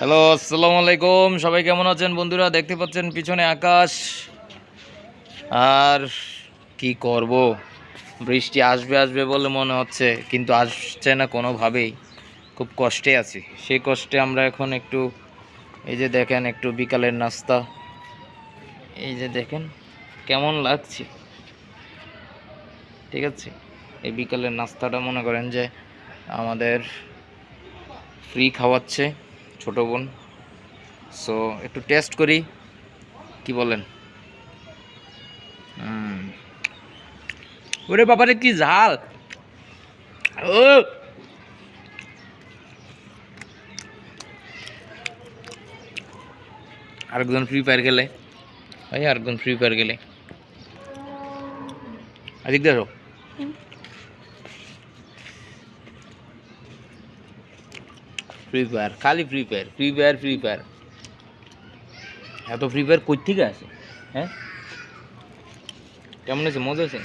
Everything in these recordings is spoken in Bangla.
হ্যালো, আসসালামু আলাইকুম। সবাই কেমন আছেন বন্ধুরা? দেখতে পাচ্ছেন পিছনে আকাশ। আর কি করব? বৃষ্টি আসবে আসবে বলে মনে হচ্ছে, কিন্তু আসছে না কোনোভাবেই। খুব কষ্টে আছি। সেই কষ্টে আমরা এখন একটু, এই যে দেখেন, একটু বিকালের নাস্তা। এই যে দেখেন, কেমন লাগছে। ঠিক আছে? এই বিকালের নাস্তাটা মনে করেন যে আমাদের ফ্রি খাওয়াচ্ছে। ছোট বোন। সো একটু টেস্ট করি, কি বলেন। ওরে বাবারে, কি ঝাল! ও! আরেকজন ফ্রি ফায়ার খেলে। ভাই আরেকজন ফ্রি ফায়ার খেলে। আদিক দেখো ফ্রি ফায়ার খালি Free Fire Free Fire Free Fire এত ফ্রি ফায়ার কই থেকে আসে হ্যাঁ? কেমন আছে মজা আছে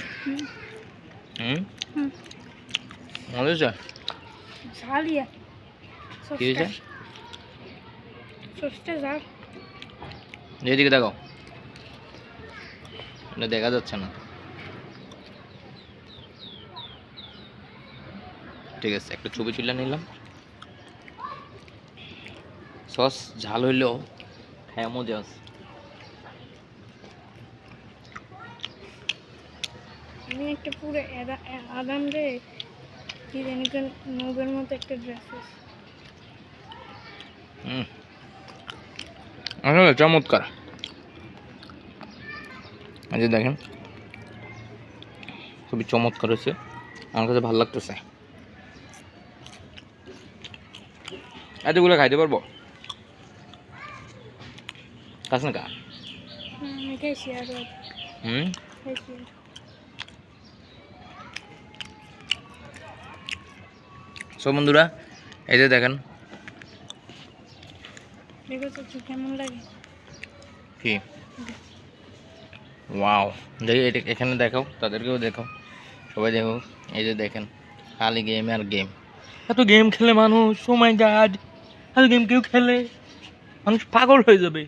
হুম। মজা আছে ঝালিয়া। কি হয়েছে? সস্তা দেখো। এটা দেখা যাচ্ছে না। ঠিক আছে একটা ছবি তুলে নিলাম। সস ঝাল হইলেও হ্যাঁ মজা আছে। আমি একটা পুরো আদাম রে কি জানি কোন নবের মতো একটা ড্রেস হুম। আসলে চমৎকার। যে দেখেন খুবই চমৎকার হয়েছে। আমার কাছে ভালো লাগতেছে। এতগুলো খাইতে পারব? হুম খাইছি সব বন্ধুরা এই যে দেখেন। কি ওয়াও দেখি এটা এখানে দেখাও তাদেরকেও দেখাও সবাই দেখো এই যে দেখেন খালি গেম আর গেম এত গেম খেলে মানুষ সময় গাড এত গেম কেউ খেলে মানুষ পাগল হয়ে যাবে।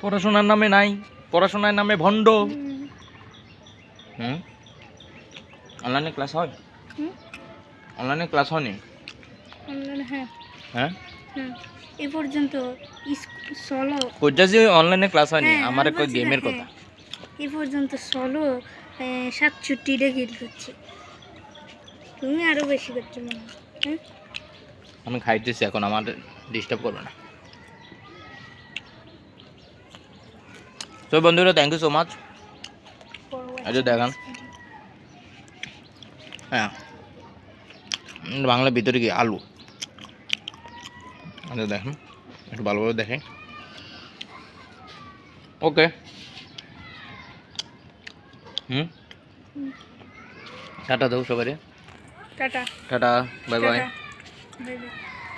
পড়াশোনার নামে নাই পড়াশোনার নামে ভণ্ড। হুম। অনলাইনে ক্লাস হয়? হুম? অনলাইনে ক্লাস হয়নি? অনলাইনে হ্যাঁ। হ্যাঁ? হ্যাঁ এ পর্যন্ত সলো ওইটা যে অনলাইনে ক্লাস হয়নি? হ্যাঁ, আমার আমি একটা গেমের কথা হ্যাঁ। এ পর্যন্ত সলো সাতষট্টিটা কিল করছে। তুমি আরও বেশি করছ মনে হয় হ্যাঁ? আমি খাইতেছি এখন আমার ডিস্টার্ব করবে না। তো বন্ধুরা থ্যাংক ইউ সো মাচ যে দেখান। হ্যাঁ। বাংলার ভিতরে কি আলু? আচ্ছা দেখেন একটু ভালোভাবে দেখে ওকে হুম? টাটা দাও সবাই টাটা। টাটা বাই বাই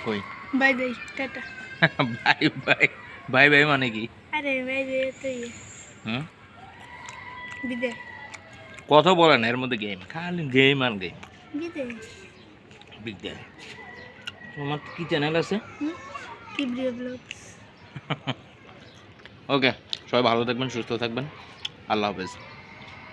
কই? Bye bye tata. Bye bye bye bye মানে কি? আরে বাই বাই তো ইয়ে। হুম? বিদে। কথা বলে না এর মধ্যে গেম খালি গেম আর গেম বিদে। বিদে। তোমার কি চ্যানেল আছে? কিবরিয়া ব্লগস। ওকে সবাই ভালো থাকবেন সুস্থ থাকবেন। আল্লাহ হাফেজ।